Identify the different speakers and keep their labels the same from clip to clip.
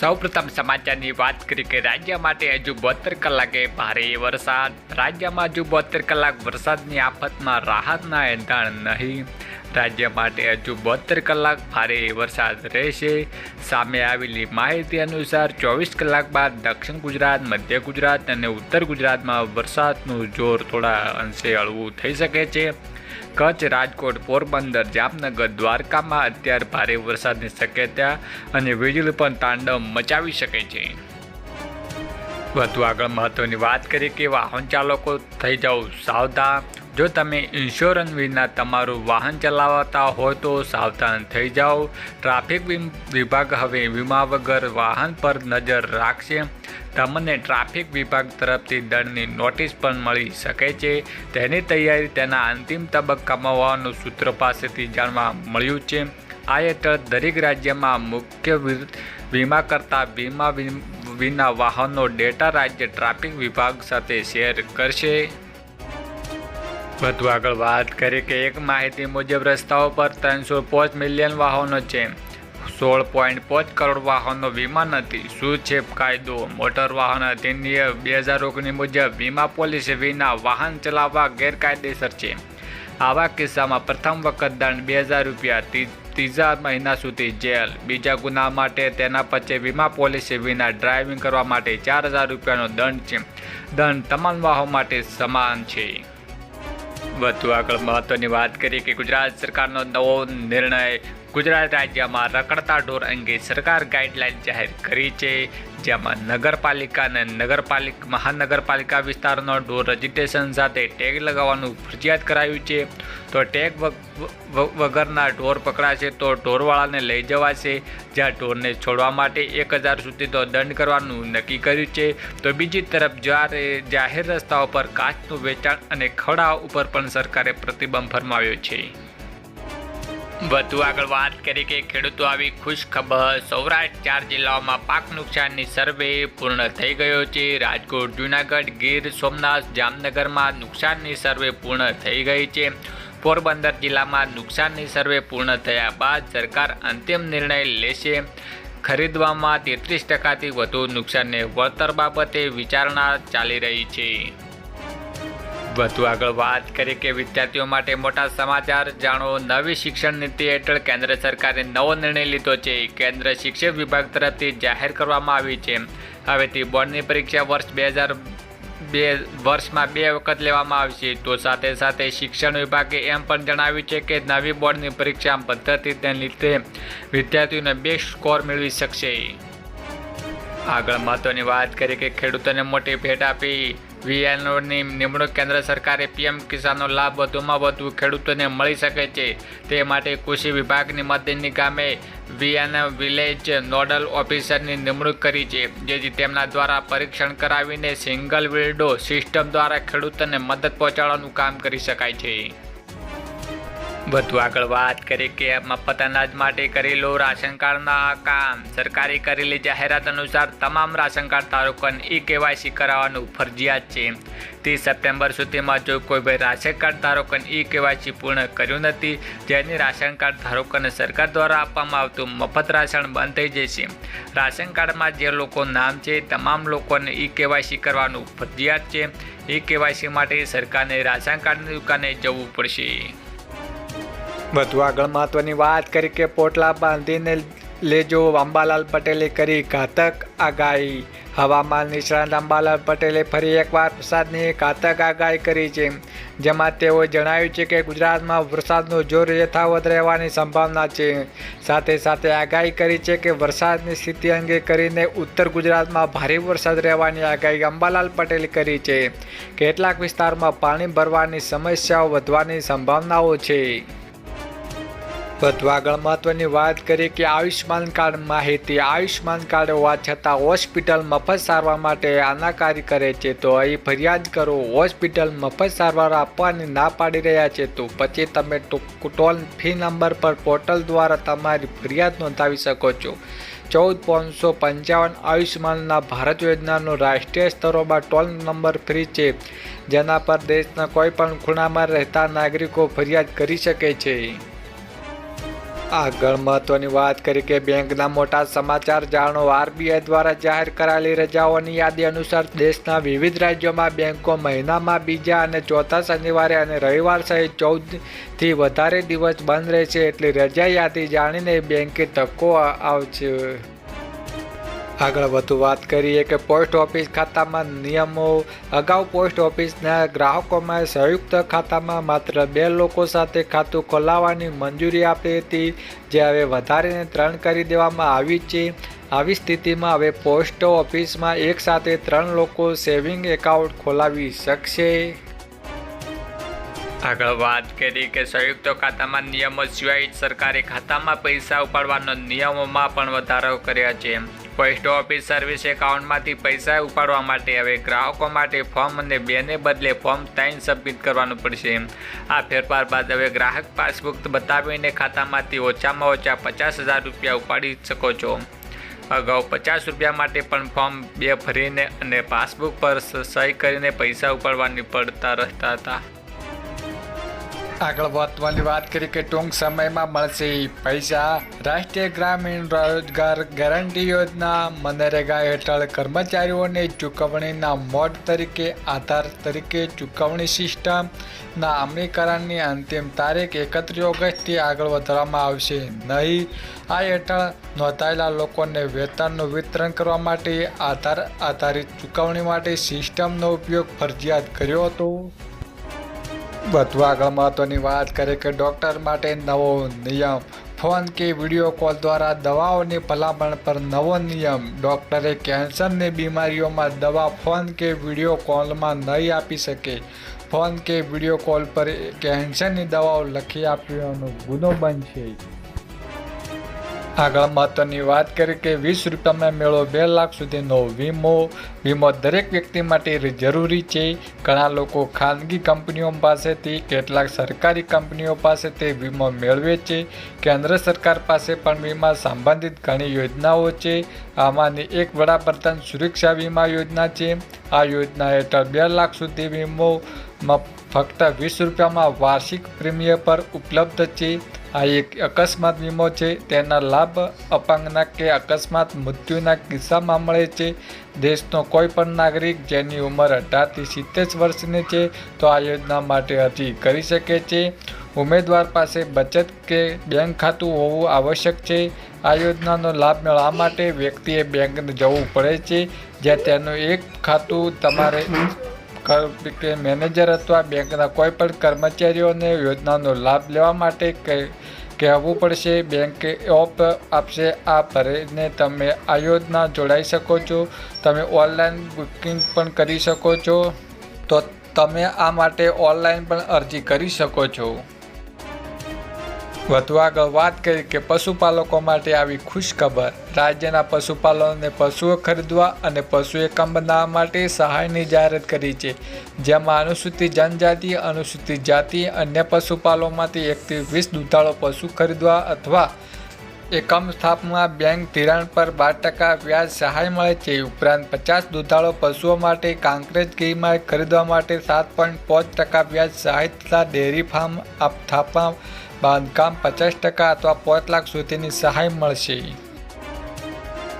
Speaker 1: સૌપ્રથમ સમાચારની વાત કરી કે રાજ્ય માટે હજુ બોતેર કલાકે ભારે વરસાદ. રાજ્યમાં હજુ બોતેર કલાક વરસાદની આફતમાં રાહતના એંધાણ નહીં. રાજ્ય માટે હજુ બોતેર કલાક ભારે વરસાદ રહેશે. સામે આવેલી માહિતી અનુસાર ચોવીસ કલાક બાદ દક્ષિણ ગુજરાત, મધ્ય ગુજરાત અને ઉત્તર ગુજરાતમાં વરસાદનું જોર થોડા અંશે હળવું થઈ શકે છે. કચ્છ, રાજકોટ, પોરબંદર, જામનગર, દ્વારકામાં અત્યારે ભારે વરસાદની શક્યતા અને વીજળી પણ તાંડવ મચાવી શકે છે. વધુ આગળ મહત્વની વાત કરીએ કે વાહન ચાલકો થઈ જાઓ સાવધાન. જો તમે ઇન્સ્યોરન્સ વિના તમારું વાહન ચલાવતા હોય તો સાવધાન થઈ જાઓ. ટ્રાફિક વિભાગ હવે વીમા વગર વાહન પર નજર રાખશે. તમને ટ્રાફિક વિભાગ તરફથી દંડની નોટિસ પણ મળી શકે છે. તેની તૈયારી તેના અંતિમ તબક્કામાં હોવાનું સૂત્રો પાસેથી જાણવા મળ્યું છે. આ હેઠળ દરેક રાજ્યમાં મુખ્ય વીમા કરતા વીમા વિના વાહનનો ડેટા રાજ્ય ટ્રાફિક વિભાગ સાથે શેર કરશે. વધુ આગળ વાત કરીએ કે એક માહિતી મુજબ રસ્તાઓ પર ત્રણસો પાંચ મિલિયન વાહનો છે. સોળ પોઈન્ટ પાંચ કરોડ વાહનો વીમા નથી. શું છે કાયદો? મોટર વાહન અધિનિયમ બે હજાર ઓગણીસ મુજબ વીમા પોલિસી વિના વાહન ચલાવવા ગેરકાયદેસર છે. આવા કિસ્સામાં પ્રથમ વખત દંડ બે હજાર રૂપિયા ત્રીજા મહિના સુધી જેલ. બીજા ગુના માટે તેના પછી વીમા પોલિસી વિના ડ્રાઇવિંગ કરવા માટે ચાર હજાર રૂપિયાનો દંડ છે. દંડ તમામ વાહનો માટે સમાન છે. વધુ આગળ મહત્વની વાત કરીએ કે ગુજરાત સરકારનો નવો નિર્ણય ગુજરાત રાજ્યમાં રખડતા ઢોર અંગે સરકાર ગાઈડલાઈન જાહેર કરી છે. જેમાં નગરપાલિકા અને નગરપાલિકા મહાનગરપાલિકા વિસ્તારનો ઢોર રજીસ્ટ્રેશન સાથે ટેગ લગાવવાનું ફરજિયાત કરાયું છે. તો ટેગ વગરના ઢોર પકડાશે તો ઢોરવાળાને લઈ જવાશે. જ્યાં ઢોરને છોડવા માટે એક હજાર સુધી તો દંડ કરવાનું નક્કી કર્યું છે. તો બીજી તરફ જ્યારે જાહેર રસ્તાઓ પર કાચનું વેચાણ અને ખવડાવવા ઉપર પણ સરકારે પ્રતિબંધ ફરમાવ્યો છે. વધુ આગળ વાત કરી કે ખેડૂતો આવી ખુશ ખબર, સૌરાષ્ટ્ર ચાર જિલ્લાઓમાં પાક નુકસાનની સર્વે પૂર્ણ થઈ ગયો છે. રાજકોટ, જુનાગઢ, ગીર, સોમનાથ, જામનગરમાં નુકસાનની સર્વે પૂર્ણ થઈ ગઈ છે. પોરબંદર જિલ્લામાં નુકસાનની સર્વે પૂર્ણ થયા બાદ સરકાર અંતિમ નિર્ણય લેશે. ખરીદવામાં તેત્રીસ ટકાથી વધુ નુકસાનને વળતર બાબતે વિચારણા ચાલી રહી છે. વધુ આગળ વાત કરીએ કે વિદ્યાર્થીઓ માટે મોટા સમાચાર, જાણો, નવી શિક્ષણ નીતિ હેઠળ કેન્દ્ર સરકારે નવો નિર્ણય લીધો છે. કેન્દ્ર શિક્ષણ વિભાગ તરફથી જાહેર કરવામાં આવી છે. હવેથી બોર્ડની પરીક્ષા વર્ષ બે હજાર બે, વર્ષમાં બે વખત લેવામાં આવશે. તો સાથે સાથે શિક્ષણ વિભાગે એમ પણ જણાવ્યું છે કે નવી બોર્ડની પરીક્ષા પદ્ધતિને લીધે વિદ્યાર્થીઓને બેસ્ટ સ્કોર મેળવી શકશે. આગળ મહત્વની વાત કરીએ કે ખેડૂતોને મોટી ભેટ આપી વીએનઓની નિમણૂક કેન્દ્ર સરકારે પીએમ કિસાનનો લાભ વધુમાં વધુ ખેડૂતોને મળી શકે છે. તે માટે કૃષિ વિભાગની મદદની ગામે વીએન વિલેજ નોડલ ઓફિસરની નિમણૂક કરી છે, જેથી તેમના દ્વારા પરીક્ષણ કરાવીને સિંગલ વિન્ડો સિસ્ટમ દ્વારા ખેડૂતોને મદદ પહોંચાડવાનું કામ કરી શકાય છે. વધુ આગળ વાત કરીએ કે મફત અનાજ માટે કરેલું રાશન કાર્ડના કામ. સરકારે કરેલી જાહેરાત અનુસાર તમામ રાશન કાર્ડ ધારકોને ઈ કેવાયસી કરાવવાનું ફરજિયાત છે. ત્રીસ સપ્ટેમ્બર સુધીમાં જો કોઈ ભાઈ રાશન કાર્ડ ધારકોને ઈ કેવાયસી પૂર્ણ કર્યું નથી જેની રાશન કાર્ડ ધારકોને સરકાર દ્વારા આપવામાં આવતું મફત રાશન બંધ થઈ જશે. રાશન કાર્ડમાં જે લોકો નામ છે, તમામ લોકોને ઈ કેવાયસી કરવાનું ફરજિયાત છે. ઈ કેવાયસી માટે સરકારને રાશન કાર્ડની દુકાને જવું પડશે. વધુ આગળ મહત્વની વાત કરી કે પોટલા બાંધીને લેજો. અંબાલાલ પટેલે કરી ઘાતક આગાહી. હવામાન નિષ્ણાત અંબાલાલ પટેલે ફરી એકવાર વરસાદની ઘાતક આગાહી કરી છે. જેમાં તેઓએ જણાવ્યું છે કે ગુજરાતમાં વરસાદનું જોર યથાવત રહેવાની સંભાવના છે. સાથે સાથે આગાહી કરી છે કે વરસાદની સ્થિતિ અંગે કરીને ઉત્તર ગુજરાતમાં ભારે વરસાદ રહેવાની આગાહી અંબાલાલ પટેલે કરી છે. કેટલાક વિસ્તારમાં પાણી ભરવાની સમસ્યાઓ વધવાની સંભાવનાઓ છે. વધુ આગળ મહત્વની વાત કરીએ કે આયુષ્માન કાર્ડ માહિતી આયુષ્માન કાર્ડ હોવા છતાં હોસ્પિટલ મફત સારવાર માટે આનાકારી કરે છે. તો અહીં ફરિયાદ કરો હોસ્પિટલ મફત સારવાર આપવાની ના પાડી રહ્યા છે. તો પછી તમે ટોલ ફી નંબર પર પોર્ટલ દ્વારા તમારી ફરિયાદ નોંધાવી શકો છો. ચૌદ પાંચસો પંચાવન આયુષ્માનના ભારત યોજનાનો રાષ્ટ્રીય સ્તરોમાં ટોલ નંબર ફ્રી છે. જેના પર દેશના કોઈપણ ખૂણામાં રહેતા નાગરિકો ફરિયાદ કરી શકે છે. આગળ મહત્વની વાત કરી કે બેંકના મોટા સમાચાર જાણો, આરબીઆઈ દ્વારા જાહેર કરાયેલી રજાઓની યાદી અનુસાર દેશના વિવિધ રાજ્યોમાં બેંકો મહિનામાં બીજા અને ચોથા શનિવારે અને રવિવાર સહિત ચૌદથી વધારે દિવસ બંધ રહેશે. એટલી રજા યાદી જાણીને બેંકે તકો આવશે. આગળ વધુ વાત કરીએ કે પોસ્ટ ઓફિસ ખાતામાં નિયમો. અગાઉ પોસ્ટ ઓફિસના ગ્રાહકોમાં સંયુક્ત ખાતામાં માત્ર બે લોકો સાથે ખાતું ખોલાવવાની મંજૂરી આપી હતી, જે હવે વધારીને ત્રણ કરી દેવામાં આવી છે. આવી સ્થિતિમાં હવે પોસ્ટ ઓફિસમાં એક સાથે ત્રણ લોકો સેવિંગ એકાઉન્ટ ખોલાવી શકશે. આગળ વાત કરી કે સંયુક્ત ખાતામાં નિયમો સિવાય સરકારી ખાતામાં પૈસા ઉપાડવાના નિયમોમાં પણ વધારો કર્યા છે. પોસ્ટ ઓફિસ સર્વિસ એકાઉન્ટમાંથી પૈસા ઉપાડવા માટે હવે ગ્રાહકો માટે ફોર્મ અને બેને બદલે ફોર્મ ત્રણ સબમિટ કરવાનું પડશે. આ ફેરફાર બાદ હવે ગ્રાહક પાસબુક બતાવીને ખાતામાંથી ઓછામાં ઓછા પચાસ હજાર રૂપિયા ઉપાડી શકો છો. અગાઉ પચાસ રૂપિયા માટે પણ ફોર્મ બે ભરીને અને પાસબુક પર સહી કરીને પૈસા ઉપાડવાની પડતા રહેતા હતા. આગળ વધવાની વાત કરી કે ટૂંક સમયમાં મળશે પૈસા. રાષ્ટ્રીય ગ્રામીણ રોજગાર ગેરંટી યોજના, મનરેગા હેઠળ કર્મચારીઓને ચૂકવણીના મોડ તરીકે, આધાર તરીકે ચૂકવણી સિસ્ટમના અમલીકરણની અંતિમ તારીખ એકત્રીસ ઓગસ્ટથી આગળ વધારવામાં આવશે. નહીં, આ હેઠળ નોંધાયેલા લોકોને વેતનનું વિતરણ કરવા માટે આધાર આધારિત ચૂકવણી માટે સિસ્ટમનો ઉપયોગ ફરજિયાત કર્યો હતો. વધુ આગળ મહત્વની વાત કરે કે ડૉક્ટર માટે નવો નિયમ. ફોન કે વીડિયો કોલ દ્વારા દવાઓની ભલામણ પર નવો નિયમ. ડૉક્ટરે કેન્સરની બીમારીઓમાં દવા ફોન કે વીડિયો કોલમાં નહીં આપી શકે. ફોન કે વીડિયો કોલ પર કેન્સરની દવાઓ લખી આપવાનો ગુનો બનશે. આગળ મહત્વની વાત કરી કે વીસ રૂપિયામાં મેળો બે લાખ સુધીનો વીમો. વીમો દરેક વ્યક્તિ માટે જરૂરી છે. ઘણા લોકો ખાનગી કંપનીઓ પાસેથી, કેટલાક સરકારી કંપનીઓ પાસેથી વીમો મેળવે છે. કેન્દ્ર સરકાર પાસે પણ વીમા સંબંધિત ઘણી યોજનાઓ છે. આમાંની એક વડાપ્રધાન સુરક્ષા વીમા યોજના છે. આ યોજના હેઠળ બે લાખ સુધી વીમોમાં ફક્ત વીસ રૂપિયામાં વાર્ષિક પ્રીમિયમ પર ઉપલબ્ધ છે. આ એક અકસ્માત વીમો છે. તેના લાભ અપાંગના કે અકસ્માત મૃત્યુના કિસ્સામાં મળે છે. દેશનો કોઈ પણ નાગરિક જેની ઉંમર અઢારથી સિત્તેર વર્ષની છે, તો આ યોજના માટે અરજી કરી શકે છે. ઉમેદવાર પાસે બચત કે બેંક ખાતું હોવું આવશ્યક છે. આ યોજનાનો લાભ મેળવવા માટે વ્યક્તિએ બેંકને જવું પડે છે. જ્યાં તેનું એક ખાતું તમારે કે મેનેજર અથવા બેંકના કોઈ પણ કર્મચારીઓને યોજનાનો લાભ લેવા માટે કહેવું પડશે બેંક ઓપ આપશે આ ભરીને તમે આ યોજના જોડાઈ શકો છો. તમે ઓનલાઈન બુકિંગ પણ કરી શકો છો. તો તમે આ માટે ઓનલાઈન પણ અરજી કરી શકો છો. વધુ આગળ વાત કરી કે પશુપાલકો માટે આવી ખુશખબર. રાજ્યના પશુપાલકોને પશુઓ ખરીદવા અને પશુ એકમ બનાવવા માટે સહાયની જાહેરાત કરી છે, જેમાં અનુસૂચિત જનજાતિ, અનુસૂચિત જાતિ, અન્ય પશુપાલકોમાંથી એકથી વીસ દુધાળો પશુ ખરીદવા અથવા એકમ સ્થાપના બેંક ધિરાણ પર બાર ટકા વ્યાજ સહાય મળે છે. ઉપરાંત પચાસ દુધાળો પશુઓ માટે કાંકરેજ ગીરમાં ખરીદવા માટે સાત પોઈન્ટ પાંચ ટકા વ્યાજ સહાય તથા ડેરી ફાર્મ સ્થાપવા બાંધકામ પચાસ ટકા અથવા પાંચ લાખ સુધીની સહાય મળશે.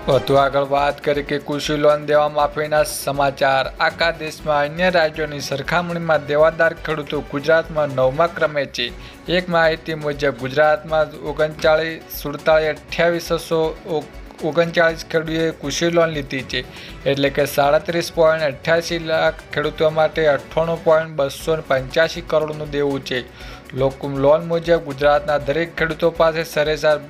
Speaker 1: વધુ આગળ વાત કરી કે કૃષિ લોન દેવા માફીના સમાચાર. આખા દેશમાં અન્ય રાજ્યોની સરખામણીમાં દેવાદાર ખેડૂતો ગુજરાતમાં નવમા ક્રમે છે. એક માહિતી મુજબ ગુજરાતમાં ઓગણચાળીસ, સુડતાળીસ, અઠ્યાવીસો ઓગણચાળીસ ખેડૂતોએ કૃષિ લોન લીધી છે. એટલે કે સાડત્રીસ પોઈન્ટ અઠ્યાસી લાખ ખેડૂતો માટે અઠ્ઠાણું પોઈન્ટ બસો પંચ્યાસી કરોડનું દેવું છે. લોકો લોન મુજબ ગુજરાતના દરેક ખેડૂતો પાસે સરેરાશ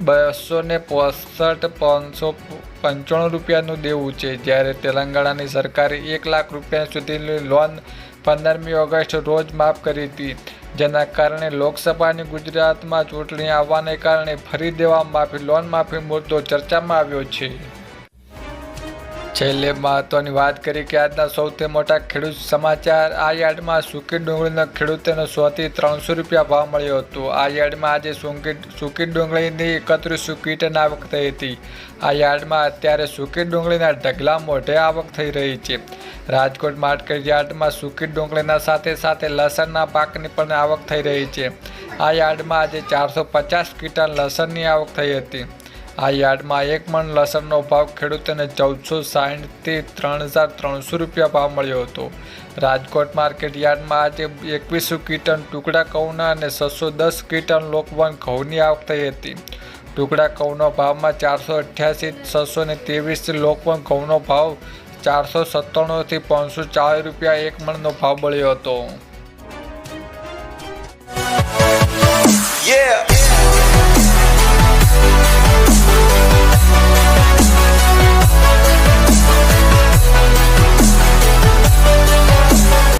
Speaker 1: બસો ને પોસઠ પાંચસો પંચાણું રૂપિયાનું દેવું છે. જ્યારે તેલંગાણાની સરકારે એક લાખ રૂપિયા સુધીની લોન પંદરમી ઓગસ્ટ રોજ માફ કરી હતી. જેના કારણે લોકસભાની ગુજરાતમાં ચૂંટણી આવવાને કારણે ફરી દેવા માફી લોન માફી મુદ્દો ચર્ચામાં આવ્યો છે. છેલ્લે મહત્વની વાત કરી કે આજના સૌથી મોટા ખેડૂત સમાચાર, આ યાર્ડમાં સુકી ડુંગળીના ખેડૂતોને સોથી ત્રણસો રૂપિયા ભાવ મળ્યો હતો. આ યાર્ડમાં આજે સુકી સુકી ડુંગળીની એકત્રીસો કીટન આવક થઈ હતી. આ યાર્ડમાં અત્યારે સુકી ડુંગળીના ઢગલા મોઢે આવક થઈ રહી છે. રાજકોટ માર્કેટ યાર્ડમાં સુકી ડુંગળીના સાથે સાથે લસણના પાકની પણ આવક થઈ રહી છે. આ યાર્ડમાં આજે ચારસો પચાસ કીટન લસણની આવક થઈ હતી. આ યાર્ડમાં એક મણ લસણનો ભાવ ખેડૂતોને ચૌદસો સાહીઠથી ત્રણ હજાર ત્રણસો રૂપિયા ભાવ મળ્યો હતો. રાજકોટ માર્કેટ યાર્ડમાં આજે એકવીસો કિટન ટુકડા ઘઉંના અને છસો દસ કિટન લોકવન ઘઉંની આવક થઈ હતી. ટુકડા ઘઉંનો ભાવમાં ચારસો અઠ્યાસી, છસો ને ત્રેવીસ લોકવન ઘઉંનો ભાવ ચારસો સત્તાણુંથી પાંચસો ચાલીસ રૂપિયા એક મણનો ભાવ મળ્યો હતો. Yeah.